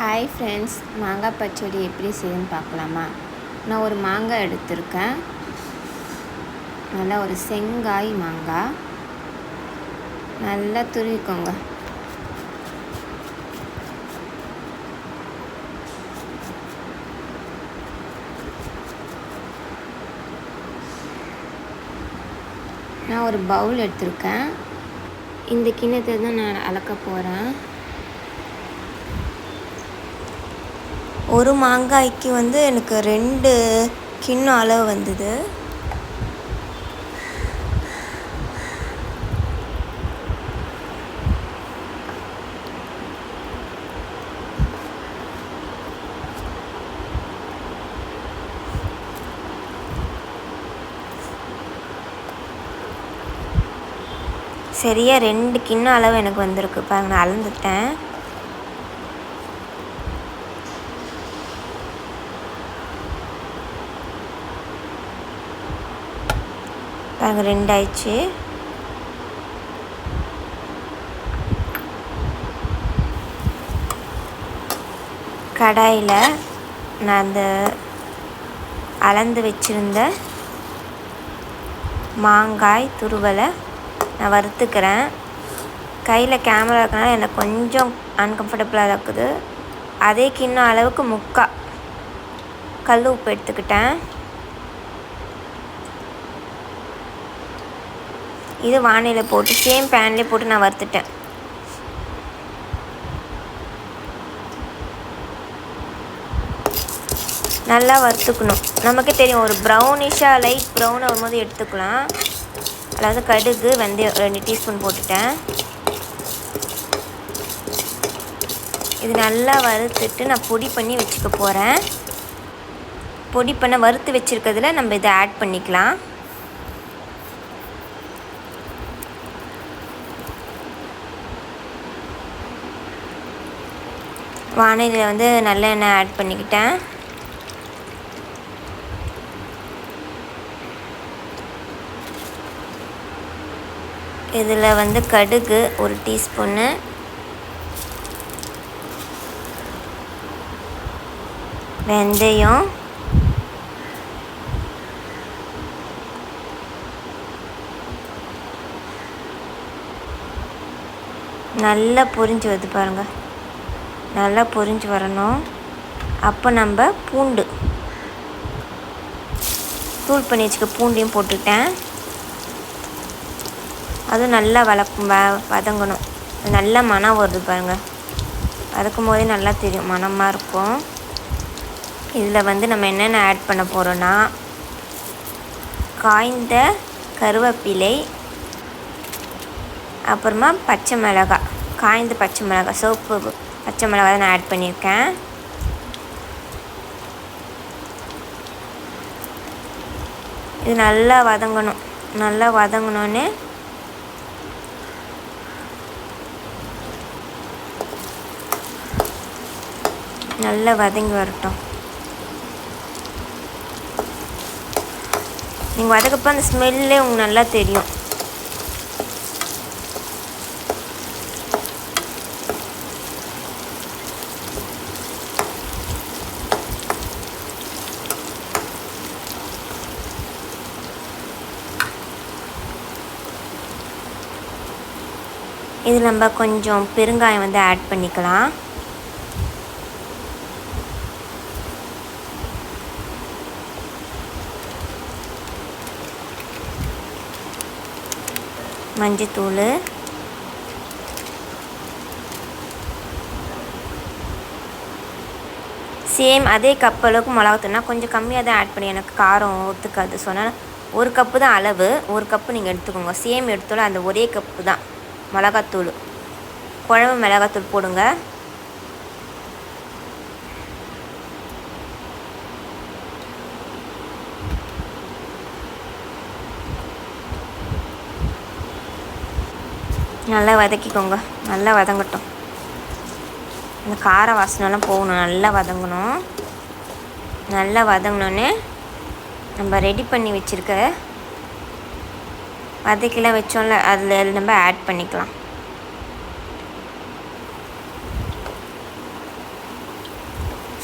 Hi friends மாங்காய் பச்சடி எப்படி செய்யணும்னு பார்க்கலாமா? நான் ஒரு மாங்காய் எடுத்திருக்கேன். நல்லா ஒரு செங்காய் மாங்காய். நல்லா துருவிக்கோங்க. நான் ஒரு பவுல் எடுத்திருக்கேன். இந்த கிண்ணத்தை தான் நான் அளக்க போகிறேன் ஒரு மாங்காய்க்கு வந்து எனக்கு ரெண்டு கிண்ணம் அளவு வந்தது. சரியாக ரெண்டு கிண்ணம் அளவு எனக்கு வந்திருக்கு. பாருங்க நான் அளந்துட்டேன். அங்கே ரெண்டு ஆயிடுச்சு கடாயில் நான் அந்த அளந்து வச்சுருந்த மாங்காய் துருவலை நான் வறுத்துக்கிறேன். கையில் கேமரா இருக்கனால எனக்கு கொஞ்சம் அன்கம்ஃபர்டபுளாக இருக்குது. அதே கிண்ண அளவுக்கு முக்கா. கல் உப்பு எடுத்துக்கிட்டேன். இது வானிலையில் போட்டு சேம் பேன்லேயே போட்டு நான் வறுத்துட்டேன். நல்லா வறுத்துக்கணும். நமக்கே தெரியும் ஒரு ப்ரௌனிஷாக லைட் ப்ரௌன் வரும்போது எடுத்துக்கலாம். அதாவது கடுகு வெந்தயம் ரெண்டு டீஸ்பூன் போட்டுட்டேன். இது நல்லா வறுத்துட்டு நான் பொடி பண்ணி வச்சுக்க போகிறேன் பொடி பண்ண வறுத்து வச்சுருக்கிறதுல நம்ம இதை ஆட் பண்ணிக்கலாம். வானிலையில் வந்து நல்லெண்ணெய் ஆட் பண்ணிக்கிட்டேன். இதில் வந்து கடுகு ஒரு டீஸ்பூன்னு வெந்தயம். நல்லா பொரிஞ்சு வருது பாருங்கள் நல்லா பொரிஞ்சு வரணும். அப்போ நம்ம பூண்டு. தூள் பண்ணி வச்சுக்க பூண்டையும் போட்டுட்டேன் அதுவும் நல்லா வளக்கும் வ வதங்கணும். நல்லா மனம் வருது பாருங்கள் வதக்கும் போதே நல்லா தெரியும் மனமாக இருக்கும். இதில் வந்து நம்ம என்னென்ன ஆட் பண்ண போகிறோன்னா காய்ந்த கருவேப்பிலை அப்புறமா பச்சை மிளகாய் காய்ந்த பச்சை மிளகாய் சோப்பு பச்சை மிளகாய் தான் நான் ஆட் பண்ணியிருக்கேன். இது நல்லா வதங்கணும். நல்லா வதங்கினோன்னே நல்லா வதங்கி வரட்டும். நீங்கள் வதக்கப்போ அந்த ஸ்மெல்லே உங்களுக்கு நல்லா தெரியும். இது நம்ம கொஞ்சம் பெருங்காயம் வந்து ஆட் பண்ணிக்கலாம். மஞ்சத்தூள். சேம் அதே கப் அளவுக்கு மிளகாத்தூள்னா கொஞ்சம் கம்மியாக தான் ஆட் பண்ணி எனக்கு காரம் ஒத்துக்காது. சொன்னால் ஒரு கப்பு தான் அளவு ஒரு கப்பு நீங்கள் எடுத்துக்கோங்க. சேம் எடுத்தோட அந்த ஒரே கப்பு தான். மிளகாத்தூள். குழம்பு மிளகாத்தூள் போடுங்க. நல்லா வதக்கிக்கோங்க. நல்லா வதங்கட்டும். இந்த கார வாசனைலாம் போகணும். நல்லா வதங்கணும். நல்லா வதங்கினோன்னே நம்ம ரெடி பண்ணி வச்சுருக்க வதக்கிலாம் வச்சோம்ல அதில் நம்ம ஆட் பண்ணிக்கலாம்.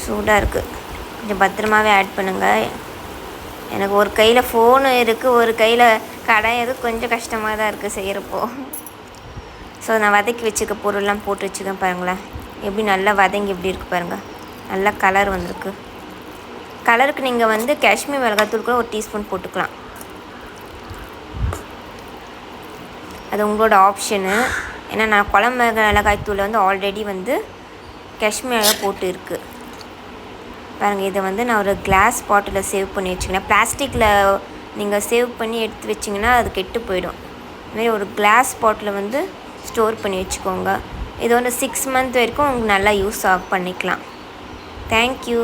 சூடாக இருக்குது கொஞ்சம் பத்திரமாவே ஆட் பண்ணுங்கள் எனக்கு ஒரு கையில் ஃபோனு இருக்குது ஒரு கையில் கடையாது கொஞ்சம் கஷ்டமாக தான் இருக்குது செய்கிறப்போ ஸோ நான் வதக்கி வச்சுக்க பொருள்லாம் போட்டு வச்சுக்கேன் பாருங்களேன் எப்படி நல்லா வதங்கி எப்படி இருக்குது பாருங்கள் நல்லா கலர் வந்திருக்கு. கலருக்கு நீங்கள் வந்து காஷ்மீர் மிளகாத்தூள் கூட ஒரு டீஸ்பூன் போட்டுக்கலாம். அது உங்களோட ஆப்ஷனு ஏன்னா நான் குழம்பு மிளகாய் தூள் வந்து ஆல்ரெடி வந்து காஷ்மீர் போட்டு இருக்குது பாருங்கள் இதை வந்து நான் ஒரு கிளாஸ் பாட்டிலில் சேவ் பண்ணி வச்சுக்கிறேன். பிளாஸ்டிக்கில் நீங்கள் சேவ் பண்ணி எடுத்து வச்சிங்கன்னா அது கெட்டு போயிடும். இதுமாரி ஒரு கிளாஸ் பாட்டில் வந்து ஸ்டோர் பண்ணி வச்சுக்கோங்க. இது வந்து சிக்ஸ் மந்த் வரைக்கும் உங்களுக்கு நல்லா யூஸ் ஆஃப் பண்ணிக்கலாம். தேங்க்யூ